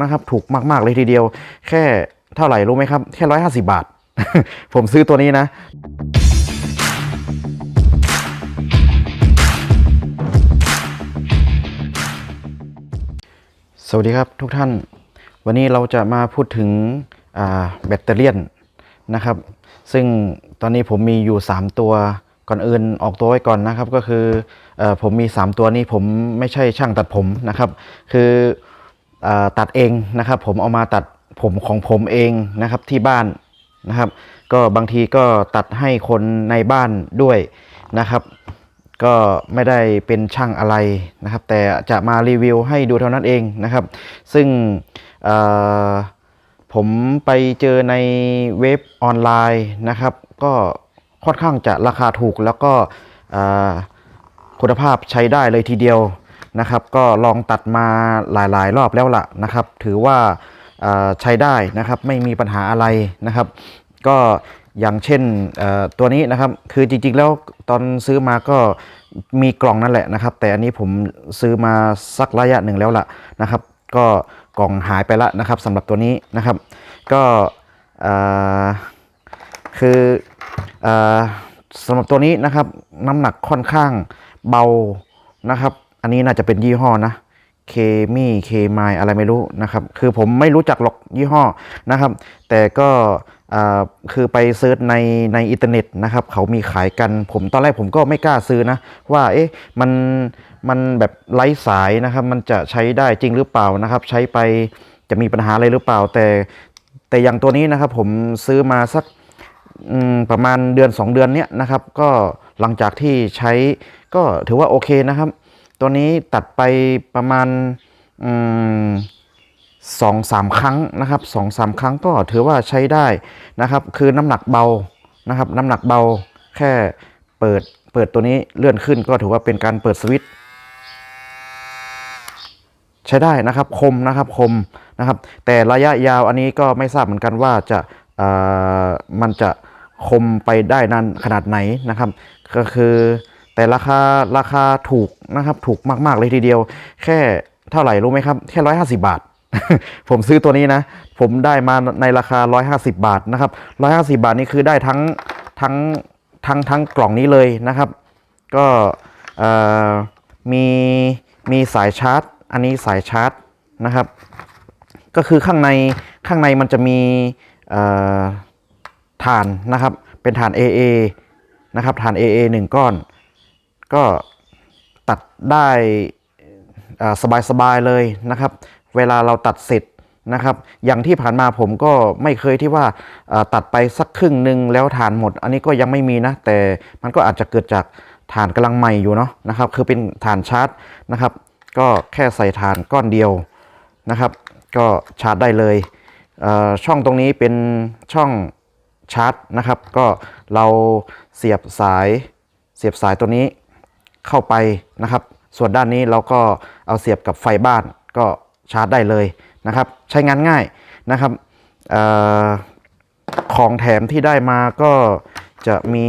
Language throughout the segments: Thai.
นะครับ ถูกมาก ๆ เลยทีเดียว แค่เท่าไหร่รู้ไหมครับ แค่ร้อยห้าสิบาท ผมซื้อตัวนี้นะสวัสดีครับทุกท่าน วันนี้เราจะมาพูดถึงแบตเตอรี่นนะครับ ซึ่งตอนนี้ผมมีอยู่ 3 ตัวก่อนอื่นออกตัวไว้ก่อนนะครับ ก็คืออผมมี 3 ตัวนี้ผมไม่ใช่ช่างตัดผมนะครับ คือ ตัดเองนะครับ ผมเอามาตัดผมของผมเองนะครับที่บ้านนะครับ ก็บางทีก็ตัดให้คนในบ้านด้วยนะครับ ก็ไม่ได้เป็นช่างอะไรนะครับ แต่จะมารีวิวให้ดูเท่านั้นเองนะครับ ซึ่งผมไปเจอในเว็บออนไลน์นะครับ ก็ค่อนข้างจะราคาถูกแล้วก็คุณภาพใช้ได้เลยทีเดียว นะครับ ก็ลองตัดมาหลายๆ รอบแล้วล่ะนะครับ ถือว่าใช้ได้นะครับไม่มีปัญหาอะไรนะครับ ก็อย่างเช่นตัวนี้นะครับคือจริงๆแล้วตอนซื้อมาก็มีกล่องนั่นแหละนะครับ แต่อันนี้ผมซื้อมาสักระยะหนึ่งแล้วล่ะนะครับ ก็กล่องหายไปละนะครับสำหรับตัวนี้นะครับ ก็คืออสำหรับตัวนี้นะครับน้ำหนักค่อนข้างเบานะครับ อันนี้น่าจะเป็นยี่ห้อนะเคมี่เคมายอะไรไม่รู้นะครับ คือผมไม่รู้จักหรอกยี่ห้อนะครับ แต่ก็คือไปเซิร์ชในในอินเทอร์เน็ตนะครับ เขามีขายกันผมตอนแรกผมก็ไม่กล้าซื้อนะ ว่าเอ๊ะมันมันแบบไร้สายนะครับ มันจะใช้ได้จริงหรือเปล่านะครับ ใช้ไปจะมีปัญหาอะไรหรือเปล่า แต่แต่อย่างตัวนี้นะครับ ผมซื้อมาสักประมาณเดือน 2 เดือนเนี้ยนะครับ ก็หลังจากที่ใช้ก็ถือว่าโอเคนะครับ ตัวนี้ตัดไปประมาณสองสามครั้งนะครับสองสามครั้งก็ถือว่าใช้ได้นะครับ คือน้ำหนักเบานะครับน้ำหนักเบาแค่เปิดเปิดตัวนี้เลื่อนขึ้นก็ถือว่าเป็นการเปิดสวิตช์ใช้ได้นะครับคมนะครับคมนะครับ แต่ระยะยาวอันนี้ก็ไม่ทราบเหมือนกันว่าจะเอ่อมันจะคมไปได้นานขนาดไหนนะครับ ก็คือ แต่ราคาราคาถูกนะครับ ถูกมาก ๆ เลยทีเดียว แค่เท่าไหร่รู้ไหมครับ แค่ร้อยห้าสิบาท ผมซื้อตัวนี้นะ ผมได้มาในราคา150บาทนะครับ150บาทนี่คือได้ทั้งทั้งทั้งทั้งกล่องนี้เลยนะครับ ก็มีมีสายชาร์จ อันนี้สายชาร์จนะครับ ก็คือข้างในข้างในมันจะมีเอ่อถ่านนะครับ เป็นถ่าน AA นะครับถ่าน AA หนึ่งก้อน ก็ตัดได้สบายๆเลยนะครับ เวลาเราตัดเสร็จนะครับ อย่างที่ผ่านมาผมก็ไม่เคยที่ว่าตัดไปสักครึ่งหนึ่งแล้วฐานหมด อันนี้ก็ยังไม่มีนะ แต่มันก็อาจจะเกิดจากฐานกำลังใหม่อยู่เนาะนะครับ คือเป็นฐานชาร์จนะครับ ก็แค่ใส่ฐานก้อนเดียวนะครับ ก็ชาร์จได้เลยเช่องตรงนี้เป็นช่องชาร์จนะครับ ก็เราเสียบสายเสียบสายตัวนี้ เข้าไปนะครับ ส่วนด้านนี้เราก็เอาเสียบกับไฟบ้านก็ชาร์จได้เลยนะครับ ใช้งานง่ายนะครับออของแถมที่ได้มาก็จะมี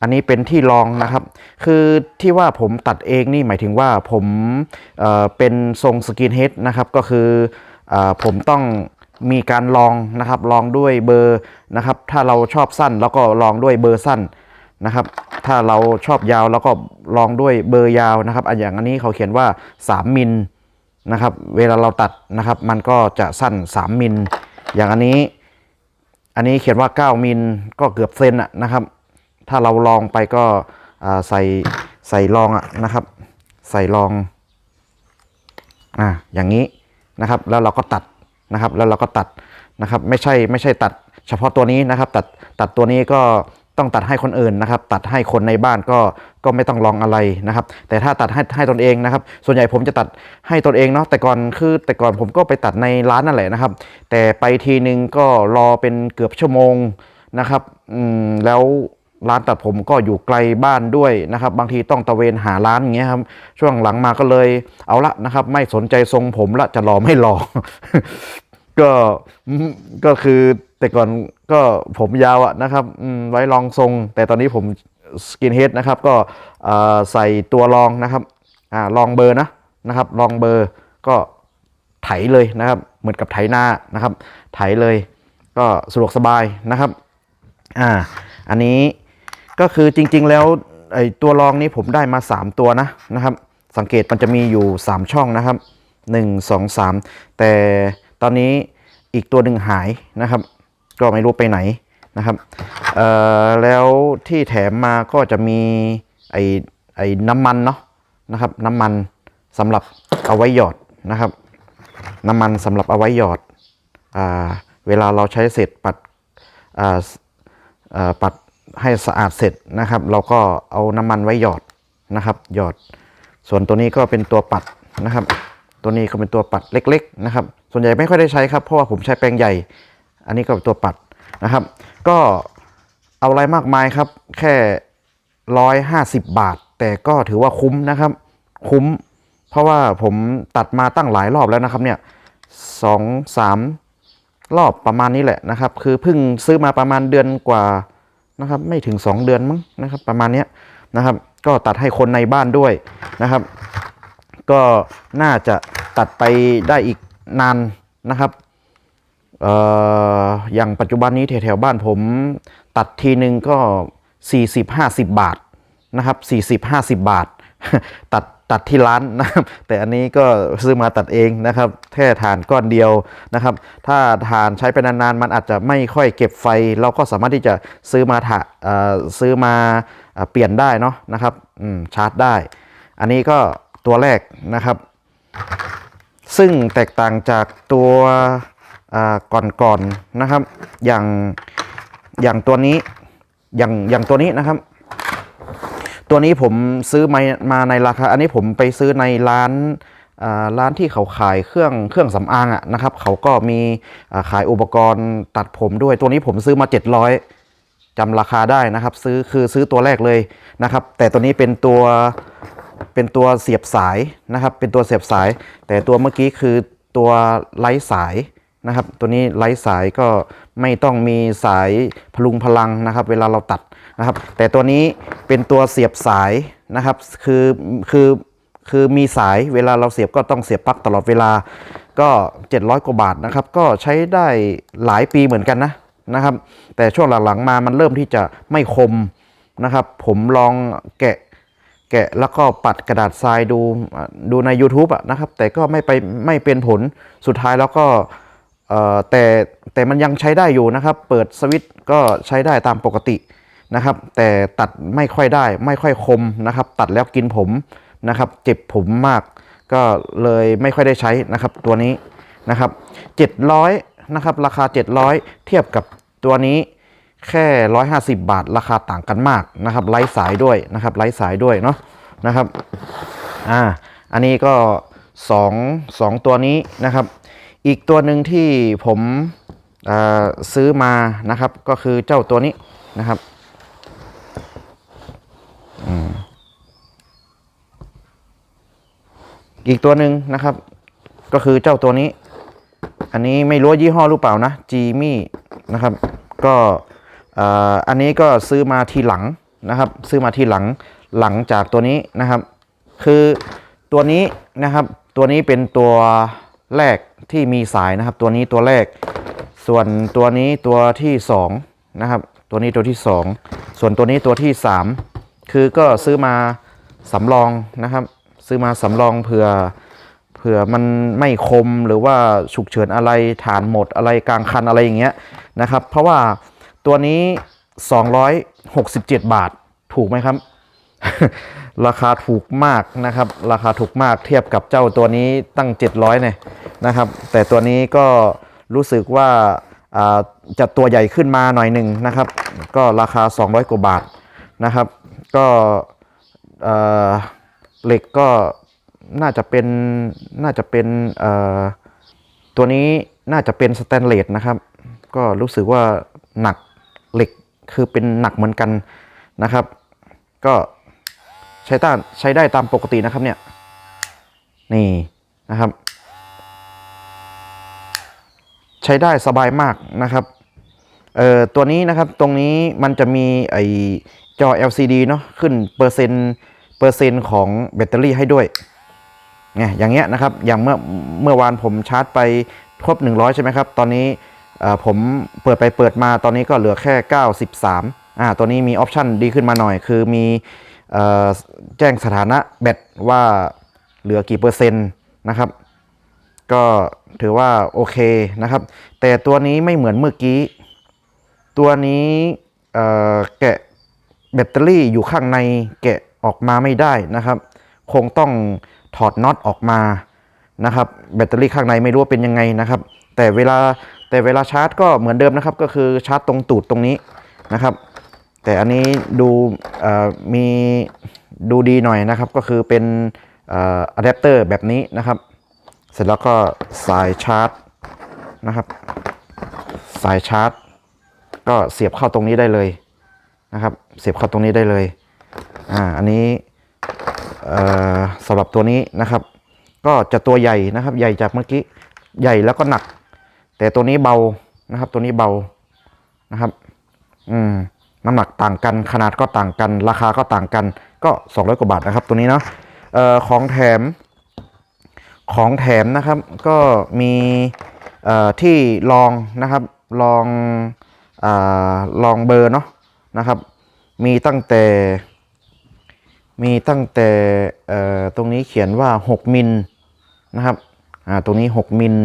อันนี้เป็นที่รองนะครับ คือที่ว่าผมตัดเองนี่หมายถึงว่าผมเเป็นทรงสกินเฮดนะครับ ก็คือเออผมต้องมีการลองนะครับ ลองด้วยเบอร์นะครับ ถ้าเราชอบสั้นแล้วก็ลองด้วยเบอร์สั้น นะครับ ถ้าเราชอบยาวแล้วก็ลองด้วยเบอร์ยาวนะครับอันอย่างอันนี้เขาเขียนว่า 3มิลนะครับ เวลาเราตัดนะครับ มันก็จะสั้น 3มิลอย่างอันนี้ อันนี้เขียนว่า 9มิลก็เกือบเซนอะนะครับ ถ้าเราลองไปก็ใส่ใส่รองอะนะครับ ใส่รองอ่าอย่างนี้นะครับ แล้วเราก็ตัดนะครับ แล้วเราก็ตัดนะครับ ไม่ใช่ไม่ใช่ตัดเฉพาะตัวนี้นะครับ ตัดตัดตัวนี้ก็ ต้องตัดให้คนอื่นนะครับ ตัดให้คนในบ้านก็ก็ไม่ต้องลองอะไรนะครับ แต่ถ้าตัดให้ให้ตนเองนะครับ ส่วนใหญ่ผมจะตัดให้ตนเองเนาะแต่ก่อนคือแต่ก่อนผมก็ไปตัดในร้านนั่นแหละนะครับ แต่ไปทีนึงก็รอเป็นเกือบชั่วโมงนะครับอืมแล้วร้านตัดผมก็อยู่ไกลบ้านด้วยนะครับ บางทีต้องตะเวนหาร้านอย่างเงี้ยครับ ช่วงหลังมาก็เลยเอาละนะครับ ไม่สนใจทรงผมละจะรอไม่รอก็ก็คือ แต่ก่อนก็ผมยาวอะนะครับไว้รองทรง แต่ตอนนี้ผมสกินเฮดนะครับ ก็ใส่ตัวรองนะครับอรองเบอร์นะนะครับรองเบอร์ก็ไถเลยนะครับ เหมือนกับไถหน้านะครับ ไถเลยก็สะดวกสบายนะครับอ่าอันนี้ก็คือจริง ๆ แล้วไอตัวรองนี้ผมได้มา 3 ตัวนะนะครับ สังเกตมันจะมีอยู่ 3 ช่องนะครับ 1 2 3 แต่ตอนนี้อีกตัวหนึ่งหายนะครับ ก็ไม่รู้ไปไหนนะครับเอ่อแล้วที่แถมมาก็จะมีไอไอน้ำมันเนาะนะครับ น้ำมันสำหรับเอาไว้หยอดนะครับ น้ำมันสำหรับเอาไว้หยอดอ่าเวลาเราใช้เสร็จปัดอ่าเอ่อปัดให้สะอาดเสร็จนะครับ เราก็เอาน้ำมันไว้หยอดนะครับ หยอด ส่วนตัวนี้ก็เป็นตัวปัดนะครับ ตัวนี้ก็เป็นตัวปัดเล็ก ๆ นะครับ ส่วนใหญ่ไม่ค่อยได้ใช้ครับเพราะว่าผมใช้แปรงใหญ่ อันนี้ก็เป็นตัวปัดนะครับ ก็เอาอะไรมากมายครับ แค่ร้อยห้าสิบบาท แต่ก็ถือว่าคุ้มนะครับ คุ้ม เพราะว่าผมตัดมาตั้งหลายรอบแล้วนะครับเนี่ยสองสามรอบประมาณนี้แหละนะครับ คือเพิ่งซื้อมาประมาณเดือนกว่านะครับ ไม่ถึง 2 เดือนมั้งนะครับ ประมาณนี้นะครับ ก็ตัดให้คนในบ้านด้วยนะครับ ก็น่าจะตัดไปได้อีกนานนะครับ อย่างปัจจุบันนี้แถวๆบ้านผมตัดทีหนึ่งก็ 40-50 บาทนะครับ 40-50 บาท ตัดตัดที่ร้านนะครับแต่อันนี้ก็ซื้อมาตัดเองนะครับแค่ฐานก้อนเดียวนะครับ ถ้าฐานใช้ไปนานๆ มันอาจจะไม่ค่อยเก็บไฟ เราก็สามารถที่จะซื้อมาถะซื้อมาเปลี่ยนได้เนาะนะครับชาร์จได้ อันนี้ก็ตัวแรกนะครับ ซึ่งแตกต่างจากตัว ก่อนๆนะครับ อย่างอย่างตัวนี้อย่างอย่างตัวนี้นะครับ ตัวนี้ผมซื้อมามาในราคา อันนี้ผมไปซื้อในร้านร้านที่เขาขายเครื่องเครื่องสำอางอะนะครับ เขาก็มีขายอุปกรณ์ตัดผมด้วย ตัวนี้ผมซื้อมา 700จำราคาได้นะครับ ซื้อคือซื้อตัวแรกเลยนะครับ แต่ตัวนี้เป็นตัวเป็นตัวเสียบสายนะครับ เป็นตัวเสียบสาย แต่ตัวเมื่อกี้คือตัวไร้สาย นะครับ ตัวนี้ไร้สายก็ไม่ต้องมีสายพลุงพลังนะครับ เวลาเราตัดนะครับ แต่ตัวนี้เป็นตัวเสียบสายนะครับ คือคือคือมีสายเวลาเราเสียบก็ต้องเสียบปลั๊กตลอดเวลาก็ 700 กว่าบาทนะครับ ก็ใช้ได้หลายปีเหมือนกันนะนะครับ แต่ช่วงหลังๆมามันเริ่มที่จะไม่คมนะครับ ผมลองแกะแกะแล้วก็ปัดกระดาษทรายดูดูใน YouTube อะนะครับ แต่ก็ไม่ไปไม่เป็นผลสุดท้ายแล้วก็ แต่แต่มันยังใช้ได้อยู่นะครับ เปิดสวิตช์ก็ใช้ได้ตามปกตินะครับ แต่ตัดไม่ค่อยได้ ไม่ค่อยคมนะครับ ตัดแล้วกินผมนะครับ เจ็บผมมาก ก็เลยไม่ค่อยได้ใช้นะครับ ตัวนี้นะครับ700นะครับ ราคา 700 เทียบกับตัวนี้แค่ 150 บาท ราคาต่างกันมากนะครับไร้สายด้วยนะครับไร้สายด้วยเนาะนะครับอ่าอันนี้ก็ 2 2 ตัวนี้นะครับ อีกตัวหนึ่งที่ผมซื้อมานะครับ ก็คือเจ้าตัวนี้นะครับอีกตัวหนึ่งนะครับ ก็คือเจ้าตัวนี้ อันนี้ไม่รู้ยี่ห้อหรือเปล่านะจีมี่นะครับ ก็เอ่ออันนี้ก็ซื้อมาทีหลังนะครับ ซื้อมาทีหลังหลังจากตัวนี้นะครับ คือตัวนี้นะครับ ตัวนี้เป็นตัว แรกที่มีสายนะครับ ตัวนี้ตัวแรก ส่วนตัวนี้ตัวที่สองนะครับ ตัวนี้ตัวที่สองส่วนตัวนี้ตัวที่สามคือก็ซื้อมาสำรองนะครับ ซื้อมาสำรองเผื่อเผื่อมันไม่คมหรือว่าฉุกเฉินอะไรฐานหมดอะไรกลางคันอะไรอย่างเงี้ยนะครับ เพราะว่าตัวนี้ 267 บาทถูกไหมครับ ราคาถูกมากนะครับ ราคาถูกมากเทียบกับเจ้าตัวนี้ตั้ง 700เนี่ย นะครับ แต่ตัวนี้ก็รู้สึกว่าจะตัวใหญ่ขึ้นมาหน่อยหนึ่งนะครับ ก็ราคา 200 กว่าบาทนะครับ ก็เหล็กก็น่าจะเป็นน่าจะเป็นตัวนี้น่าจะเป็นสแตนเลสนะครับ ก็รู้สึกว่าหนักเหล็กคือเป็นหนักเหมือนกันนะครับ ก็ใช้ต้านใช้ได้ตามปกตินะครับเนี่ยนี่นะครับ ใช้ได้สบายมากนะครับเอ่อตัวนี้นะครับตรงนี้มันจะมีไอจอ LCD เนาะขึ้นเปอร์เซ็นต์เปอร์เซ็นต์ของแบตเตอรี่ให้ด้วยไงอย่างเงี้ยนะครับอย่างเมื่อเมื่อวานผมชาร์จไปครบ 100 ใช่ไหมครับ ตอนนี้เอ่อผมเปิดไปเปิดมาตอนนี้ก็เหลือแค่ 93อ่าตัวนี้มีออปชันดีขึ้นมาหน่อย คือมีเอ่อแจ้งสถานะแบตว่าเหลือกี่เปอร์เซ็นต์นะครับ ก็ถือว่าโอเคนะครับ แต่ตัวนี้ไม่เหมือนเมื่อกี้ ตัวนี้แกะแบตเตอรี่อยู่ข้างในแกะออกมาไม่ได้นะครับ คงต้องถอดน็อตออกมานะครับ แบตเตอรี่ข้างในไม่รู้ว่าเป็นยังไงนะครับ แต่เวลาแต่เวลาชาร์จก็เหมือนเดิมนะครับ ก็คือชาร์จตรงตูดตรงนี้นะครับ แต่อันนี้ดูมีดูดีหน่อยนะครับ ก็คือเป็นอะแดปเตอร์แบบนี้นะครับ เสร็จแล้วก็สายชาร์จนะครับ สายชาร์จ ก็เสียบเข้าตรงนี้ได้เลยนะครับ เสียบเข้าตรงนี้ได้เลยอ่าอันนี้เอ่อสำหรับตัวนี้นะครับ ก็จะตัวใหญ่นะครับ ใหญ่จากเมื่อกี้ใหญ่แล้วก็หนัก แต่ตัวนี้เบานะครับ ตัวนี้เบานะครับ อืมน้ำหนักต่างกันขนาดก็ต่างกัน ราคาก็ต่างกันก็ 200 กว่าบาทนะครับ ตัวนี้เนาะเอ่อของแถม ของแถมนะครับก็มีที่ลองนะครับลองอลองเบอร์เนาะนะครับ มีตั้งแต่มีตั้งแต่ตรงนี้เขียนว่า 6 มิลนะครับตรงนี้ 6 มิล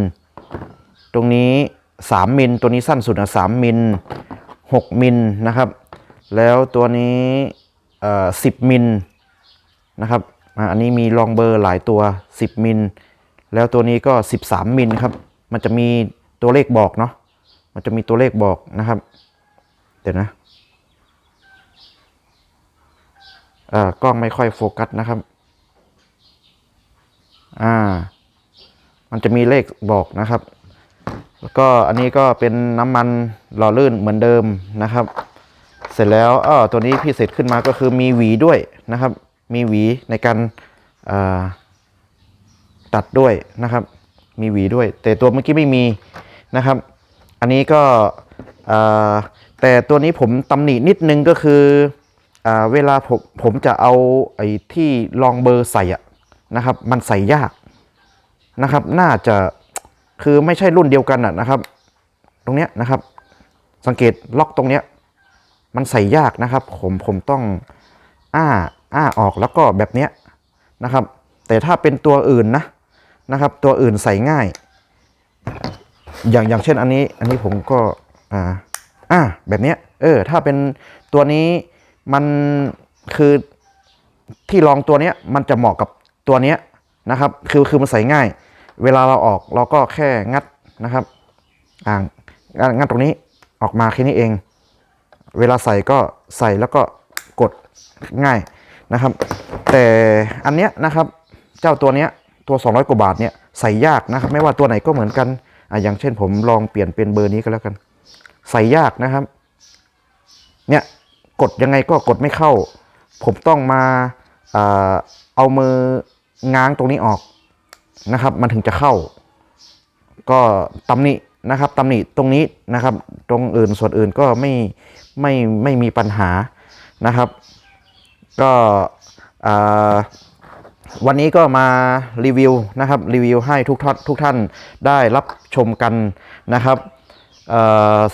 ตรงนี้ 3 มิล ตัวนี้สั้นสุดนะ3มิล 6 มิลนะครับ แล้วตัวนี้10 มิลนะครับอันนี้มีลองเบอร์หลายตัว 10 มิล แล้วตัวนี้ก็ 13 มิลครับ มันจะมีตัวเลขบอกเนาะ มันจะมีตัวเลขบอกนะครับ เดี๋ยวนะอ่ากล้องไม่ค่อยโฟกัสนะครับ อ่า มันจะมีเลขบอกนะครับ แล้วก็อันนี้ก็เป็นน้ำมันหล่อลื่นเหมือนเดิมนะครับ เสร็จแล้วอ้อตัวนี้พิเศษขึ้นมาก็คือมีหวีด้วยนะครับ มีหวีในการอ่า ตัดด้วยนะครับ มีหวีด้วย แต่ตัวเมื่อกี้ไม่มีนะครับ อันนี้ก็แต่ตัวนี้ผมตำหนินิดนึงก็คืออเวลาผมผมจะเอาไอ้ที่ลองเบอร์ใส่อะนะครับ มันใส่ยากนะครับ น่าจะคือไม่ใช่รุ่นเดียวกันอะนะครับ ตรงเนี้ยนะครับ สังเกตล็อกตรงเนี้ยมันใส่ยากนะครับ ผมผมต้องอ้าอ้าออกแล้วก็แบบเนี้ยนะครับ แต่ถ้าเป็นตัวอื่นนะ นะครับ ตัวอื่นใส่ง่าย อย่างอย่างเช่นอันนี้ อันนี้ผมก็อ่าอ่าแบบเนี้ยเออ ถ้าเป็นตัวนี้มันคือที่รองตัวเนี้ยมันจะเหมาะกับตัวเนี้ยนะครับ คือคือมันใส่ง่าย เวลาเราออกเราก็แค่งัดนะครับ อ่างัดตรงนี้ออกมาแค่นี้เอง เวลาใส่ก็ใส่แล้วก็กดง่ายนะครับ แต่อันเนี้ยนะครับ เจ้าตัวเนี้ย ตัว 200 กว่าบาทเนี่ยใส่ยากนะครับไม่ว่าตัวไหนก็เหมือนกันอะอย่างเช่นผมลองเปลี่ยนเป็นเบอร์นี้ก็แล้วกัน ใส่ยากนะครับ เนี่ยกดยังไงก็กดไม่เข้า ผมต้องมาอ่าเอามือง้างตรงนี้ออกนะครับ มันถึงจะเข้า ก็ตำหนินะครับตำหนิตรงนี้นะครับ ตรงอื่นส่วนอื่นก็ไม่ไม่ไม่มีปัญหานะครับ ก็อ่า วันนี้ก็มารีวิวนะครับรีวิวให้ทุกท่านทุกท่านได้รับชมกันนะครับ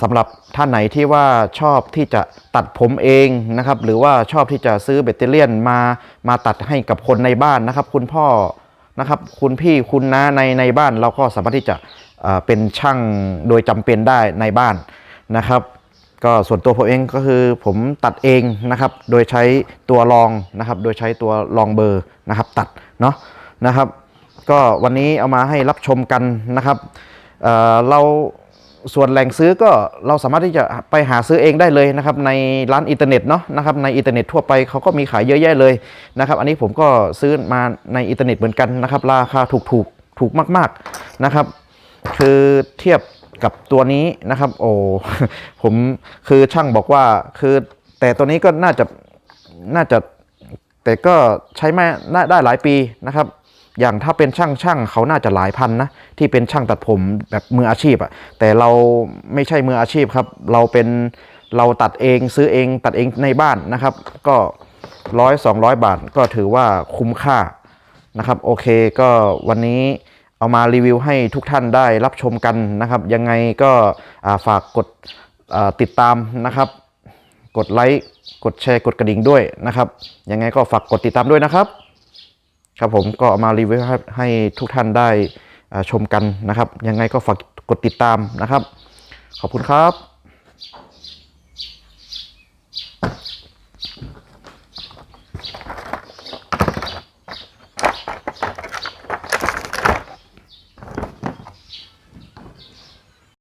สำหรับท่านไหนที่ว่าชอบที่จะตัดผมเองนะครับ หรือว่าชอบที่จะซื้อแบตเตอรี่ยนมามาตัดให้กับคนในบ้านนะครับ คุณพ่อนะครับ คุณพี่คุณน้าในในบ้านเราก็สามารถที่จะเป็นช่างโดยจำเป็นได้ในบ้านนะครับ ก็ส่วนตัวผมเองก็คือผมตัดเองนะครับ โดยใช้ตัวรองนะครับ โดยใช้ตัวรองเบอร์นะครับ ตัดเนาะนะครับ ก็วันนี้เอามาให้รับชมกันนะครับเเราส่วนแหล่งซื้อก็เราสามารถที่จะไปหาซื้อเองได้เลยนะครับ ในร้านอินเทอร์เน็ตเนาะนะครับในอินเทอร์เน็ตทั่วไปเขาก็มีขายเยอะแยะเลยนะครับ อันนี้ผมก็ซื้อมาในอินเทอร์เน็ตเหมือนกันนะครับ ราคาถูกถูกถูกมาก ๆนะครับ คือเทียบ กับตัวนี้นะครับ โอ้ผมคือช่างบอกว่าคือแต่ตัวนี้ก็น่าจะน่าจะแต่ก็ใช้ไม่ได้หลายปีนะครับ อย่างถ้าเป็นช่างช่างเขาน่าจะหลายพันนะที่เป็นช่างตัดผมแบบมืออาชีพอะแต่เราไม่ใช่มืออาชีพครับ เราเป็นเราตัดเองซื้อเองตัดเองในบ้านนะครับ ก็ร้อยสองร้อยบาทก็ถือว่าคุ้มค่านะครับ โอเคก็วันนี้ เอามารีวิวให้ทุกท่านได้รับชมกันนะครับ ยังไงก็ฝากกดติดตามนะครับ กดไลค์กดแชร์กดกระดิ่งด้วยนะครับ ยังไงก็ฝากกดติดตามด้วยนะครับ ครับผมก็เอามารีวิวให้ใหทุกท่านได้ชมกันนะครับ ยังไงก็ฝากกดติดตามนะครับ ขอบคุณครับ